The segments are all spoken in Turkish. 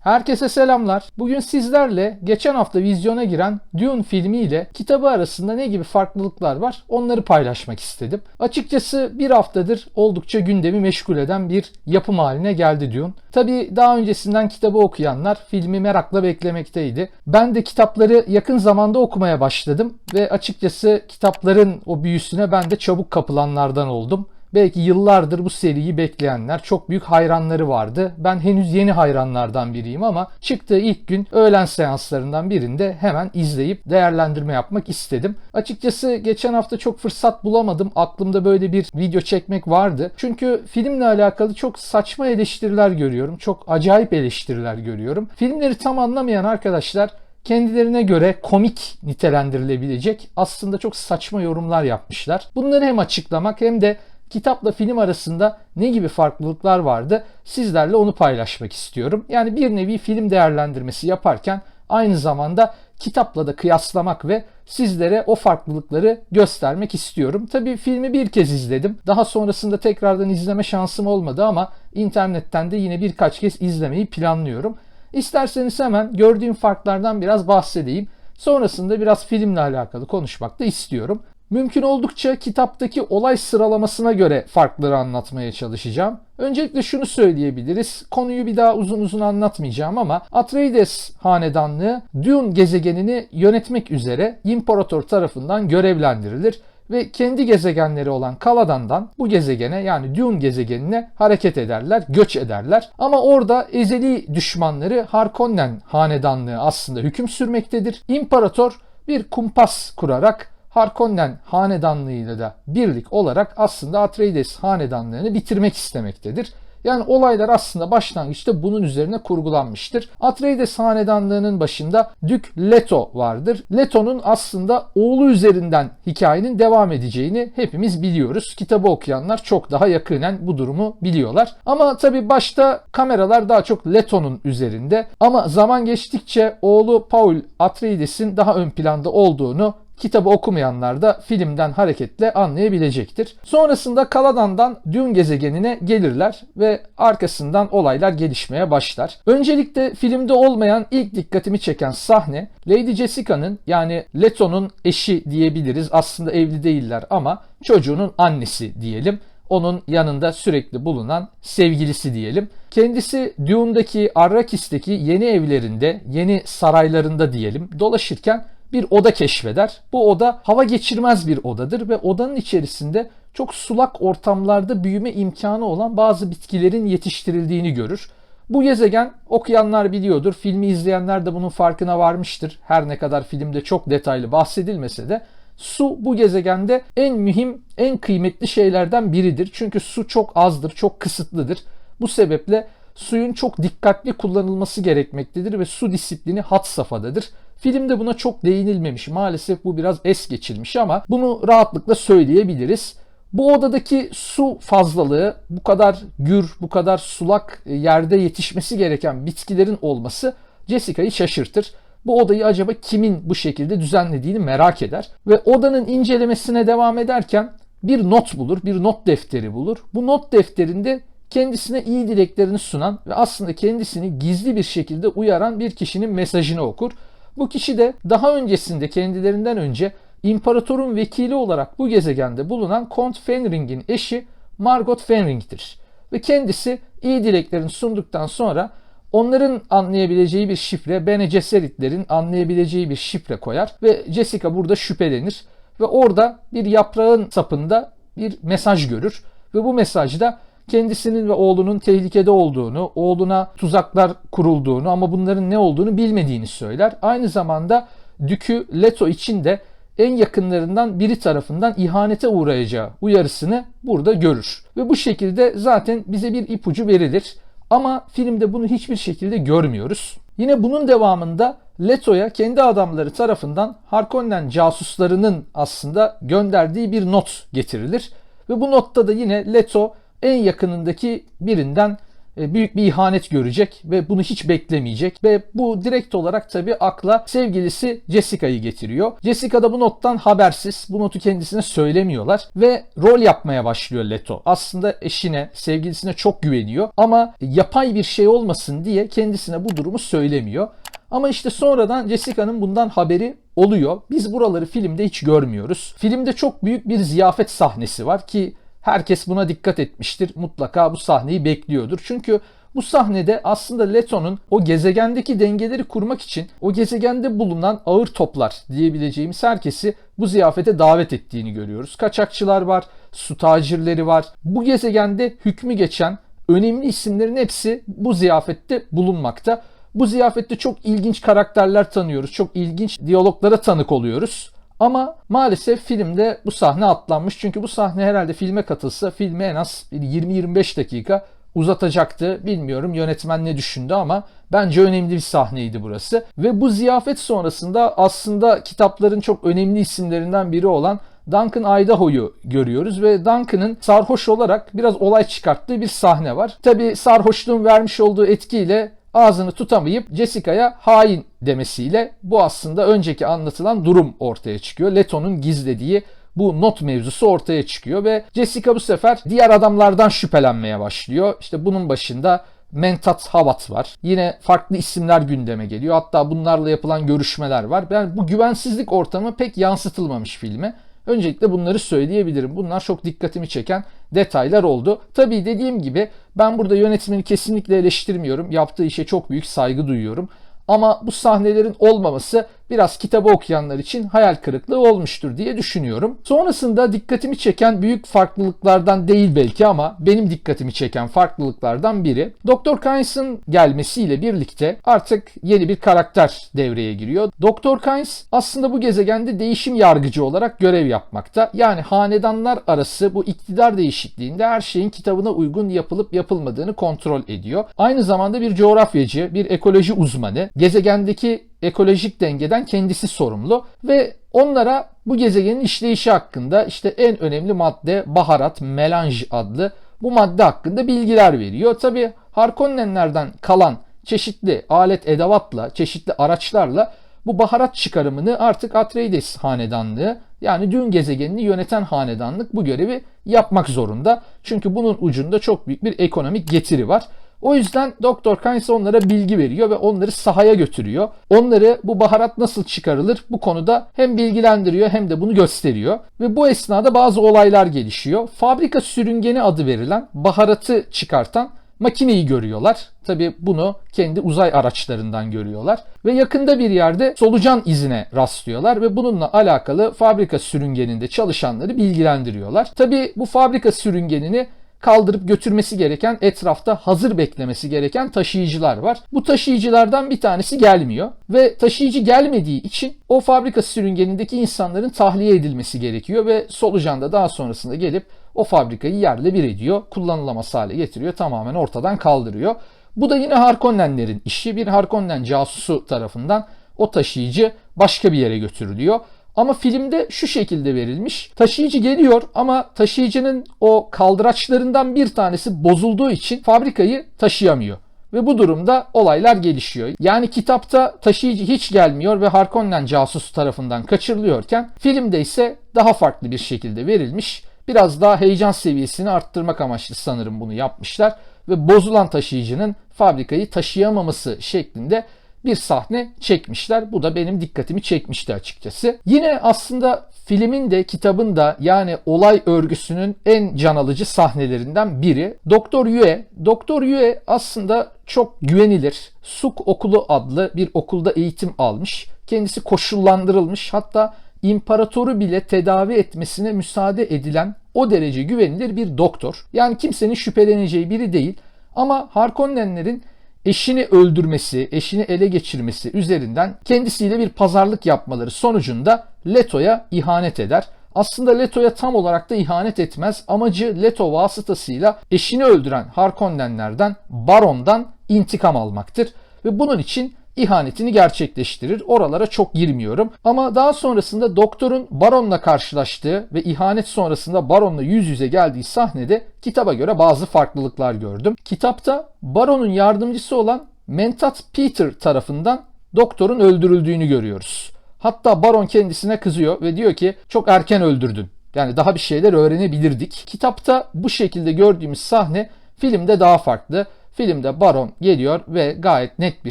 Herkese selamlar. Bugün sizlerle geçen hafta vizyona giren Dune filmi ile kitabı arasında ne gibi farklılıklar var onları paylaşmak istedim. Açıkçası bir haftadır oldukça gündemi meşgul eden bir yapım haline geldi Dune. Tabi daha öncesinden kitabı okuyanlar filmi merakla beklemekteydi. Ben de kitapları yakın zamanda okumaya başladım ve açıkçası kitapların o büyüsüne ben de çabuk kapılanlardan oldum. Belki yıllardır bu seriyi bekleyenler, çok büyük hayranları vardı. Ben henüz yeni hayranlardan biriyim ama çıktığı ilk gün öğlen seanslarından birinde hemen izleyip değerlendirme yapmak istedim. Açıkçası geçen hafta çok fırsat bulamadım. Aklımda böyle bir video çekmek vardı. Çünkü filmle alakalı çok saçma eleştiriler görüyorum. Çok acayip eleştiriler görüyorum. Filmleri tam anlamayan arkadaşlar kendilerine göre komik nitelendirilebilecek aslında çok saçma yorumlar yapmışlar. Bunları hem açıklamak hem de kitapla film arasında ne gibi farklılıklar vardı sizlerle onu paylaşmak istiyorum. Yani bir nevi film değerlendirmesi yaparken aynı zamanda kitapla da kıyaslamak ve sizlere o farklılıkları göstermek istiyorum. Tabii filmi bir kez izledim. Daha sonrasında tekrardan izleme şansım olmadı ama internetten de yine birkaç kez izlemeyi planlıyorum. İsterseniz hemen gördüğüm farklardan biraz bahsedeyim. Sonrasında biraz filmle alakalı konuşmak da istiyorum. Mümkün oldukça kitaptaki olay sıralamasına göre farkları anlatmaya çalışacağım. Öncelikle şunu söyleyebiliriz. Konuyu bir daha uzun uzun anlatmayacağım ama Atreides hanedanlığı Dune gezegenini yönetmek üzere imparator tarafından görevlendirilir ve kendi gezegenleri olan Kaladan'dan bu gezegene yani Dune gezegenine hareket ederler, göç ederler. Ama orada ezeli düşmanları Harkonnen hanedanlığı aslında hüküm sürmektedir. İmparator bir kumpas kurarak Harkonnen hanedanlığıyla da birlik olarak aslında Atreides hanedanlığını bitirmek istemektedir. Yani olaylar aslında başlangıçta bunun üzerine kurgulanmıştır. Atreides hanedanlığının başında Dük Leto vardır. Leto'nun aslında oğlu üzerinden hikayenin devam edeceğini hepimiz biliyoruz. Kitabı okuyanlar çok daha yakinen bu durumu biliyorlar. Ama tabii başta kameralar daha çok Leto'nun üzerinde. Ama zaman geçtikçe oğlu Paul Atreides'in daha ön planda olduğunu kitabı okumayanlar da filmden hareketle anlayabilecektir. Sonrasında Kaladan'dan Dune gezegenine gelirler ve arkasından olaylar gelişmeye başlar. Öncelikle filmde olmayan ilk dikkatimi çeken sahne Lady Jessica'nın yani Leto'nun eşi diyebiliriz. Aslında evli değiller ama çocuğunun annesi diyelim onun yanında sürekli bulunan sevgilisi diyelim. Kendisi Dune'daki Arrakis'teki yeni evlerinde, yeni saraylarında diyelim dolaşırken bir oda keşfeder. Bu oda hava geçirmez bir odadır ve odanın içerisinde çok sulak ortamlarda büyüme imkanı olan bazı bitkilerin yetiştirildiğini görür. Bu gezegen okuyanlar biliyordur, filmi izleyenler de bunun farkına varmıştır. Her ne kadar filmde çok detaylı bahsedilmese de su bu gezegende en mühim, en kıymetli şeylerden biridir. Çünkü su çok azdır, çok kısıtlıdır. Bu sebeple suyun çok dikkatli kullanılması gerekmektedir ve su disiplini hat safhadadır. Filmde buna çok değinilmemiş. Maalesef bu biraz es geçilmiş ama bunu rahatlıkla söyleyebiliriz. Bu odadaki su fazlalığı, bu kadar gür, bu kadar sulak yerde yetişmesi gereken bitkilerin olması Jessica'yı şaşırtır. Bu odayı acaba kimin bu şekilde düzenlediğini merak eder ve odanın incelemesine devam ederken bir not bulur, bir not defteri bulur. Bu not defterinde kendisine iyi dileklerini sunan ve aslında kendisini gizli bir şekilde uyaran bir kişinin mesajını okur. Bu kişi de daha öncesinde kendilerinden önce imparatorun vekili olarak bu gezegende bulunan Kont Fenring'in eşi Margot Fenring'tir. Ve kendisi iyi dileklerini sunduktan sonra onların anlayabileceği bir şifre, Bene Gesseritlerin anlayabileceği bir şifre koyar ve Jessica burada şüphelenir ve orada bir yaprağın sapında bir mesaj görür ve bu mesajda kendisinin ve oğlunun tehlikede olduğunu, oğluna tuzaklar kurulduğunu ama bunların ne olduğunu bilmediğini söyler. Aynı zamanda Dükü Leto için de en yakınlarından biri tarafından ihanete uğrayacağı uyarısını burada görür. Ve bu şekilde zaten bize bir ipucu verilir. Ama filmde bunu hiçbir şekilde görmüyoruz. Yine bunun devamında Leto'ya kendi adamları tarafından Harkonnen casuslarının aslında gönderdiği bir not getirilir. Ve bu notta da yine Leto en yakınındaki birinden e, büyük bir ihanet görecek ve bunu hiç beklemeyecek ve bu direkt olarak tabii akla sevgilisi Jessica'yı getiriyor. Jessica da bu nottan habersiz. Bu notu kendisine söylemiyorlar ve rol yapmaya başlıyor Leto. Aslında eşine, sevgilisine çok güveniyor ama yapay bir şey olmasın diye kendisine bu durumu söylemiyor. Ama işte sonradan Jessica'nın bundan haberi oluyor. Biz buraları filmde hiç görmüyoruz. Filmde çok büyük bir ziyafet sahnesi var ki herkes buna dikkat etmiştir. Mutlaka bu sahneyi bekliyordur. Çünkü bu sahnede aslında Leto'nun o gezegendeki dengeleri kurmak için o gezegende bulunan ağır toplar diyebileceğimiz herkesi bu ziyafete davet ettiğini görüyoruz. Kaçakçılar var, su tacirleri var. Bu gezegende hükmü geçen önemli isimlerin hepsi bu ziyafette bulunmakta. Bu ziyafette çok ilginç karakterler tanıyoruz. Çok ilginç diyaloglara tanık oluyoruz. Ama maalesef filmde bu sahne atlanmış. Çünkü bu sahne herhalde filme katılsa filmi en az 20-25 dakika uzatacaktı. Bilmiyorum yönetmen ne düşündü ama bence önemli bir sahneydi burası. Ve bu ziyafet sonrasında aslında kitapların çok önemli isimlerinden biri olan Duncan Idaho'yu görüyoruz ve Duncan'ın sarhoş olarak biraz olay çıkarttığı bir sahne var. Tabi sarhoşluğun vermiş olduğu etkiyle ağzını tutamayıp Jessica'ya hain demesiyle bu aslında önceki anlatılan durum ortaya çıkıyor. Leto'nun gizlediği bu not mevzusu ortaya çıkıyor ve Jessica bu sefer diğer adamlardan şüphelenmeye başlıyor. İşte bunun başında Mentat Havat var. Yine farklı isimler gündeme geliyor. Hatta bunlarla yapılan görüşmeler var. Yani bu güvensizlik ortamı pek yansıtılmamış filme. Öncelikle bunları söyleyebilirim. Bunlar çok dikkatimi çeken detaylar oldu. Tabii dediğim gibi ben burada yönetmeni kesinlikle eleştirmiyorum. Yaptığı işe çok büyük saygı duyuyorum. Ama bu sahnelerin olmaması biraz kitabı okuyanlar için hayal kırıklığı olmuştur diye düşünüyorum. Sonrasında dikkatimi çeken büyük farklılıklardan değil belki ama benim dikkatimi çeken farklılıklardan biri Dr. Kynes'ın gelmesiyle birlikte artık yeni bir karakter devreye giriyor. Dr. Kynes aslında bu gezegende değişim yargıcı olarak görev yapmakta. Yani hanedanlar arası bu iktidar değişikliğinde her şeyin kitabına uygun yapılıp yapılmadığını kontrol ediyor. Aynı zamanda bir coğrafyacı, bir ekoloji uzmanı, gezegendeki ekolojik dengeden kendisi sorumlu ve onlara bu gezegenin işleyişi hakkında işte en önemli madde baharat, melanj adlı bu madde hakkında bilgiler veriyor. Tabi Harkonnenlerden kalan çeşitli alet edevatla, çeşitli araçlarla bu baharat çıkarımını artık Atreides hanedanlığı yani dün gezegenini yöneten hanedanlık bu görevi yapmak zorunda. Çünkü bunun ucunda çok büyük bir ekonomik getiri var. O yüzden Doktor Kynes onlara bilgi veriyor ve onları sahaya götürüyor. Onları bu baharat nasıl çıkarılır bu konuda hem bilgilendiriyor hem de bunu gösteriyor. Ve bu esnada bazı olaylar gelişiyor. Fabrika sürüngeni adı verilen baharatı çıkartan makineyi görüyorlar. Tabi bunu kendi uzay araçlarından görüyorlar. Ve yakında bir yerde solucan izine rastlıyorlar ve bununla alakalı fabrika sürüngeninde çalışanları bilgilendiriyorlar. Tabi bu fabrika sürüngenini kaldırıp götürmesi gereken etrafta hazır beklemesi gereken taşıyıcılar var. Bu taşıyıcılardan bir tanesi gelmiyor ve taşıyıcı gelmediği için o fabrika sürüngenindeki insanların tahliye edilmesi gerekiyor ve solucan da daha sonrasında gelip o fabrikayı yerle bir ediyor. Kullanılamaz hale getiriyor. Tamamen ortadan kaldırıyor. Bu da yine Harkonnenlerin işi. Bir Harkonnen casusu tarafından o taşıyıcı başka bir yere götürülüyor. Ama filmde şu şekilde verilmiş. Taşıyıcı geliyor ama taşıyıcının o kaldıraçlarından bir tanesi bozulduğu için fabrikayı taşıyamıyor. Ve bu durumda olaylar gelişiyor. Yani kitapta taşıyıcı hiç gelmiyor ve Harkonnen casus tarafından kaçırılıyorken filmde ise daha farklı bir şekilde verilmiş. Biraz daha heyecan seviyesini arttırmak amaçlı sanırım bunu yapmışlar ve bozulan taşıyıcının fabrikayı taşıyamaması şeklinde bir sahne çekmişler. Bu da benim dikkatimi çekmişti açıkçası. Yine aslında filmin de kitabın da yani olay örgüsünün en can alıcı sahnelerinden biri Doktor Yue. Doktor Yue aslında çok güvenilir. Suk Okulu adlı bir okulda eğitim almış. Kendisi koşullandırılmış. Hatta imparatoru bile tedavi etmesine müsaade edilen o derece güvenilir bir doktor. Yani kimsenin şüpheleneceği biri değil. Ama Harkonnenlerin eşini öldürmesi, eşini ele geçirmesi üzerinden kendisiyle bir pazarlık yapmaları sonucunda Leto'ya ihanet eder. Aslında Leto'ya tam olarak da ihanet etmez. Amacı Leto vasıtasıyla eşini öldüren Harkonnenlerden, Baron'dan intikam almaktır. Ve bunun için ihanetini gerçekleştirir. Oralara çok girmiyorum. Ama daha sonrasında doktorun Baron'la karşılaştığı ve ihanet sonrasında Baron'la yüz yüze geldiği sahnede kitaba göre bazı farklılıklar gördüm. Kitapta Baron'un yardımcısı olan Mentat Peter tarafından doktorun öldürüldüğünü görüyoruz. Hatta Baron kendisine kızıyor ve diyor ki çok erken öldürdün. Yani daha bir şeyler öğrenebilirdik. Kitapta bu şekilde gördüğümüz sahne filmde daha farklı. Filmde Baron geliyor ve gayet net bir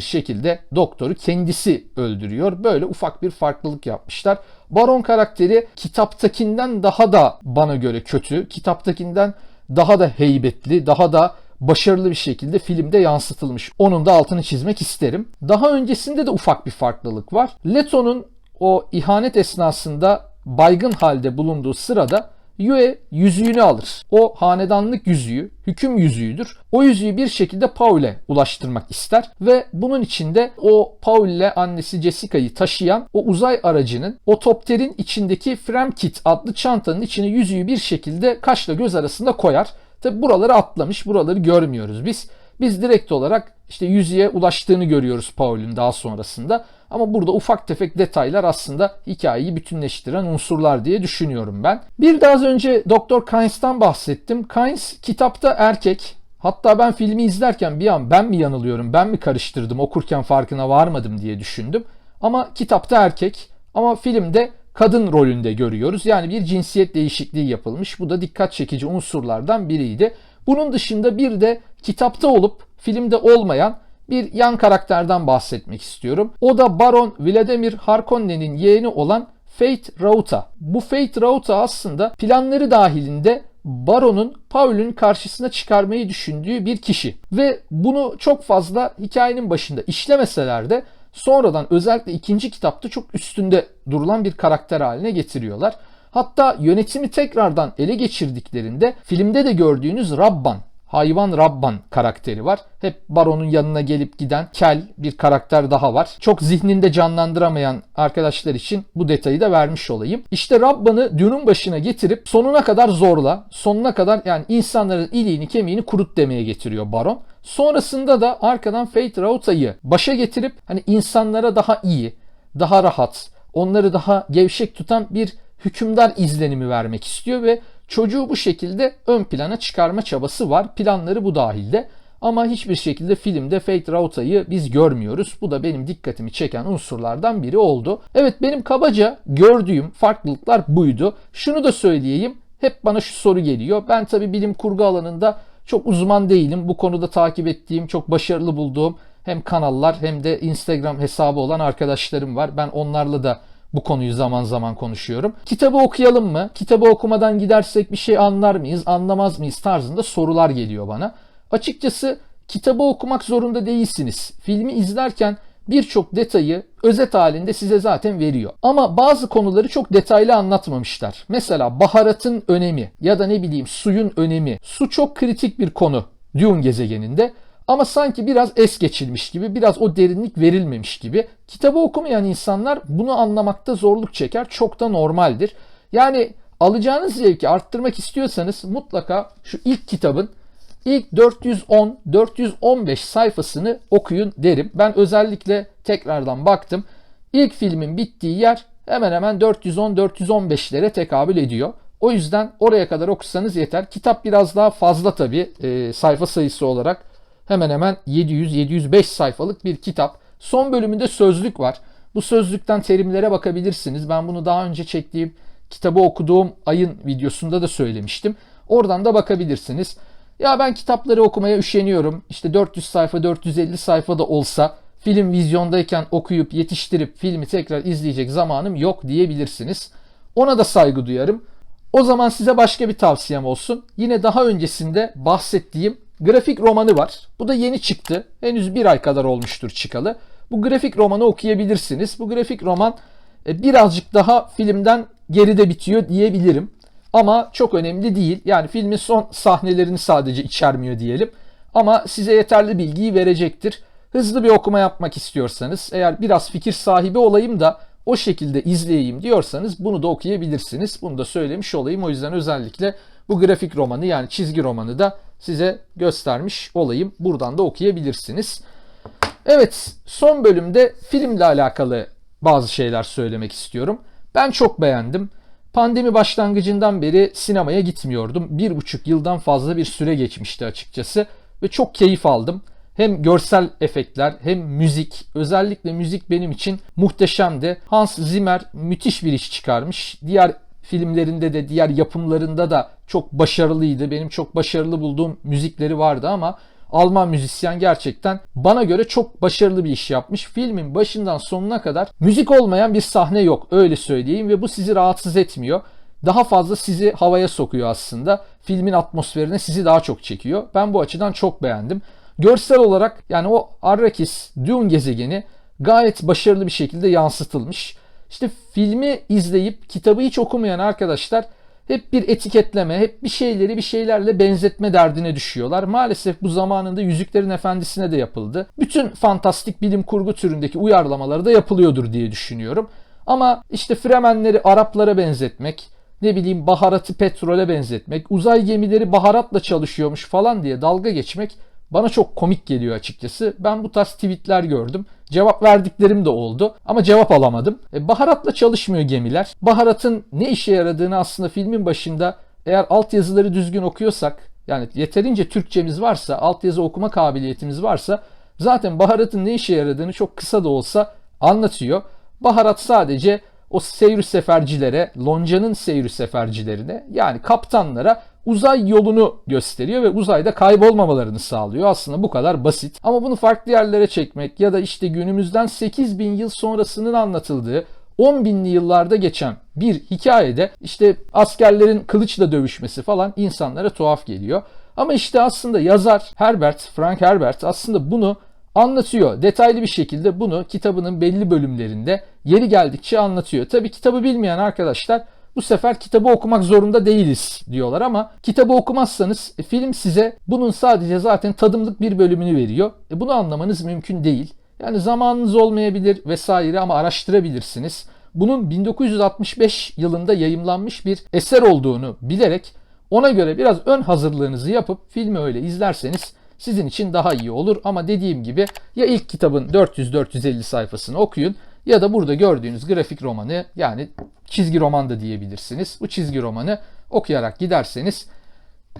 şekilde doktoru kendisi öldürüyor. Böyle ufak bir farklılık yapmışlar. Baron karakteri kitaptakinden daha da bana göre kötü. Kitaptakinden daha da heybetli, daha da başarılı bir şekilde filmde yansıtılmış. Onun da altını çizmek isterim. Daha öncesinde de ufak bir farklılık var. Leto'nun o ihanet esnasında baygın halde bulunduğu sırada Yue yüzüğünü alır. O hanedanlık yüzüğü, hüküm yüzüğüdür. O yüzüğü bir şekilde Paul'e ulaştırmak ister ve bunun içinde o Paul'le annesi Jessica'yı taşıyan o uzay aracının o topterin içindeki Fremkit adlı çantanın içine yüzüğü bir şekilde kaşla göz arasında koyar. Tabi buraları atlamış, buraları görmüyoruz biz. Biz direkt olarak işte yüzüğe ulaştığını görüyoruz Paul'ün daha sonrasında. Ama burada ufak tefek detaylar aslında hikayeyi bütünleştiren unsurlar diye düşünüyorum ben. Bir de az önce Dr. Kynes'tan bahsettim. Kynes kitapta erkek. Hatta ben filmi izlerken bir an ben mi yanılıyorum, ben mi karıştırdım, okurken farkına varmadım diye düşündüm. Ama kitapta erkek ama filmde kadın rolünde görüyoruz. Yani bir cinsiyet değişikliği yapılmış. Bu da dikkat çekici unsurlardan biriydi. Bunun dışında bir de kitapta olup filmde olmayan bir yan karakterden bahsetmek istiyorum. O da Baron Vladimir Harkonnen'in yeğeni olan Fate Rauta. Bu Fate Rauta aslında planları dahilinde Baron'un Paul'ün karşısına çıkarmayı düşündüğü bir kişi. Ve bunu çok fazla hikayenin başında işlemeseler de sonradan özellikle ikinci kitapta çok üstünde durulan bir karakter haline getiriyorlar. Hatta yönetimi tekrardan ele geçirdiklerinde filmde de gördüğünüz Rabban hayvan Rabban karakteri var. Hep baronun yanına gelip giden kel bir karakter daha var. Çok zihninde canlandıramayan arkadaşlar için bu detayı da vermiş olayım. İşte Rabban'ı Dune'un başına getirip sonuna kadar zorla, sonuna kadar yani insanların iliğini kemiğini kurut demeye getiriyor baron. Sonrasında da arkadan Fate Rauta'yı başa getirip hani insanlara daha iyi, daha rahat, onları daha gevşek tutan bir hükümdar izlenimi vermek istiyor ve çocuğu bu şekilde ön plana çıkarma çabası var. Planları bu dahilde. Ama hiçbir şekilde filmde Fate Rauta'yı biz görmüyoruz. Bu da benim dikkatimi çeken unsurlardan biri oldu. Evet benim kabaca gördüğüm farklılıklar buydu. Şunu da söyleyeyim. Hep bana şu soru geliyor. Ben tabi bilim kurgu alanında çok uzman değilim. Bu konuda takip ettiğim, çok başarılı bulduğum hem kanallar hem de Instagram hesabı olan arkadaşlarım var. Ben onlarla da bu konuyu zaman zaman konuşuyorum. Kitabı okuyalım mı? Kitabı okumadan gidersek bir şey anlar mıyız, anlamaz mıyız tarzında sorular geliyor bana. Açıkçası kitabı okumak zorunda değilsiniz. Filmi izlerken birçok detayı özet halinde size zaten veriyor. Ama bazı konuları çok detaylı anlatmamışlar. Mesela baharatın önemi ya da ne bileyim suyun önemi. Su çok kritik bir konu Dune gezegeninde. Ama sanki biraz es geçilmiş gibi, biraz o derinlik verilmemiş gibi. Kitabı okumayan insanlar bunu anlamakta zorluk çeker. Çok da normaldir. Yani alacağınız zevki arttırmak istiyorsanız mutlaka şu ilk kitabın ilk 410-415 sayfasını okuyun derim. Ben özellikle tekrardan baktım. İlk filmin bittiği yer hemen hemen 410-415'lere tekabül ediyor. O yüzden oraya kadar okusanız yeter. Kitap biraz daha fazla tabii e, sayfa sayısı olarak hemen hemen 700-705 sayfalık bir kitap. Son bölümünde sözlük var. Bu sözlükten terimlere bakabilirsiniz. Ben bunu daha önce çektiğim kitabı okuduğum ayın videosunda da söylemiştim. Oradan da bakabilirsiniz. Ya ben kitapları okumaya üşeniyorum. İşte 400 sayfa 450 sayfa da olsa film vizyondayken okuyup yetiştirip filmi tekrar izleyecek zamanım yok diyebilirsiniz. Ona da saygı duyarım. O zaman size başka bir tavsiyem olsun. Yine daha öncesinde bahsettiğim grafik romanı var. Bu da yeni çıktı. Henüz bir ay kadar olmuştur çıkalı. Bu grafik romanı okuyabilirsiniz. Bu grafik roman e, birazcık daha filmden geride bitiyor diyebilirim. Ama çok önemli değil. Yani filmin son sahnelerini sadece içermiyor diyelim. Ama size yeterli bilgiyi verecektir. Hızlı bir okuma yapmak istiyorsanız, eğer biraz fikir sahibi olayım da o şekilde izleyeyim diyorsanız bunu da okuyabilirsiniz. Bunu da söylemiş olayım. O yüzden özellikle bu grafik romanı yani çizgi romanı da size göstermiş olayım. Buradan da okuyabilirsiniz. Evet, son bölümde filmle alakalı bazı şeyler söylemek istiyorum. Ben çok beğendim. Pandemi başlangıcından beri sinemaya gitmiyordum. Bir buçuk yıldan fazla bir süre geçmişti açıkçası. Ve çok keyif aldım. Hem görsel efektler hem müzik. Özellikle müzik benim için muhteşemdi. Hans Zimmer müthiş bir iş çıkarmış. Diğer filmlerinde de diğer yapımlarında da çok başarılıydı. Benim çok başarılı bulduğum müzikleri vardı ama Alman müzisyen gerçekten bana göre çok başarılı bir iş yapmış. Filmin başından sonuna kadar müzik olmayan bir sahne yok öyle söyleyeyim ve bu sizi rahatsız etmiyor. Daha fazla sizi havaya sokuyor aslında. Filmin atmosferine sizi daha çok çekiyor. Ben bu açıdan çok beğendim. Görsel olarak yani o Arrakis, Dune gezegeni gayet başarılı bir şekilde yansıtılmış. İşte filmi izleyip kitabı hiç okumayan arkadaşlar hep bir etiketleme, hep bir şeyleri bir şeylerle benzetme derdine düşüyorlar. Maalesef bu zamanında Yüzüklerin Efendisi'ne de yapıldı. Bütün fantastik bilim kurgu türündeki uyarlamaları da yapılıyordur diye düşünüyorum. Ama işte Fremenleri Araplara benzetmek, ne bileyim baharatı petrole benzetmek, uzay gemileri baharatla çalışıyormuş falan diye dalga geçmek bana çok komik geliyor açıkçası. Ben bu tarz tweetler gördüm. Cevap verdiklerim de oldu ama cevap alamadım. E, baharatla çalışmıyor gemiler. Baharatın ne işe yaradığını aslında filmin başında eğer altyazıları düzgün okuyorsak yani yeterince Türkçemiz varsa, altyazı okuma kabiliyetimiz varsa zaten baharatın ne işe yaradığını çok kısa da olsa anlatıyor. Baharat sadece o seyir sefercilere, loncanın seyir sefercilerine yani kaptanlara uzay yolunu gösteriyor ve uzayda kaybolmamalarını sağlıyor. Aslında bu kadar basit. Ama bunu farklı yerlere çekmek ya da işte günümüzden 8000 yıl sonrasının anlatıldığı 10 binli yıllarda geçen bir hikayede işte askerlerin kılıçla dövüşmesi falan insanlara tuhaf geliyor. Ama işte aslında yazar Herbert, Frank Herbert aslında bunu anlatıyor. Detaylı bir şekilde bunu kitabının belli bölümlerinde yeri geldikçe anlatıyor. Tabi kitabı bilmeyen arkadaşlar bu sefer kitabı okumak zorunda değiliz diyorlar ama kitabı okumazsanız e, film size bunun sadece zaten tadımlık bir bölümünü veriyor. E, bunu anlamanız mümkün değil. Yani zamanınız olmayabilir vesaire ama araştırabilirsiniz. Bunun 1965 yılında yayımlanmış bir eser olduğunu bilerek ona göre biraz ön hazırlığınızı yapıp filmi öyle izlerseniz sizin için daha iyi olur. Ama dediğim gibi ya ilk kitabın 400-450 sayfasını okuyun ya da burada gördüğünüz grafik romanı yani çizgi roman da diyebilirsiniz. Bu çizgi romanı okuyarak giderseniz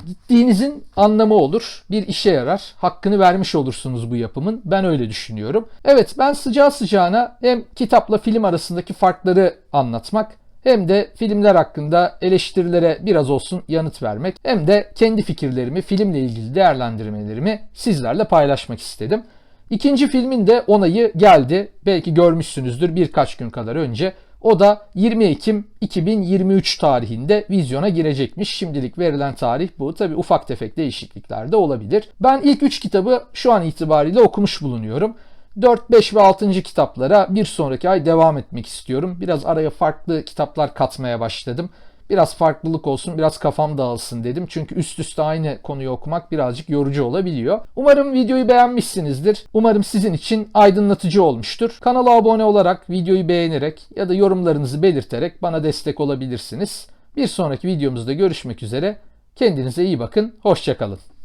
gittiğinizin anlamı olur. Bir işe yarar. Hakkını vermiş olursunuz bu yapımın. Ben öyle düşünüyorum. Evet ben sıcağı sıcağına hem kitapla film arasındaki farkları anlatmak hem de filmler hakkında eleştirilere biraz olsun yanıt vermek hem de kendi fikirlerimi, filmle ilgili değerlendirmelerimi sizlerle paylaşmak istedim. İkinci filmin de onayı geldi. Belki görmüşsünüzdür birkaç gün kadar önce. O da 20 Ekim 2023 tarihinde vizyona girecekmiş. Şimdilik verilen tarih bu. Tabi ufak tefek değişiklikler de olabilir. Ben ilk 3 kitabı şu an itibariyle okumuş bulunuyorum. 4, 5 ve 6. kitaplara bir sonraki ay devam etmek istiyorum. Biraz araya farklı kitaplar katmaya başladım. Biraz farklılık olsun, biraz kafam dağılsın dedim. Çünkü üst üste aynı konuyu okumak birazcık yorucu olabiliyor. Umarım videoyu beğenmişsinizdir. Umarım sizin için aydınlatıcı olmuştur. Kanala abone olarak, videoyu beğenerek ya da yorumlarınızı belirterek bana destek olabilirsiniz. Bir sonraki videomuzda görüşmek üzere. Kendinize iyi bakın. Hoşçakalın.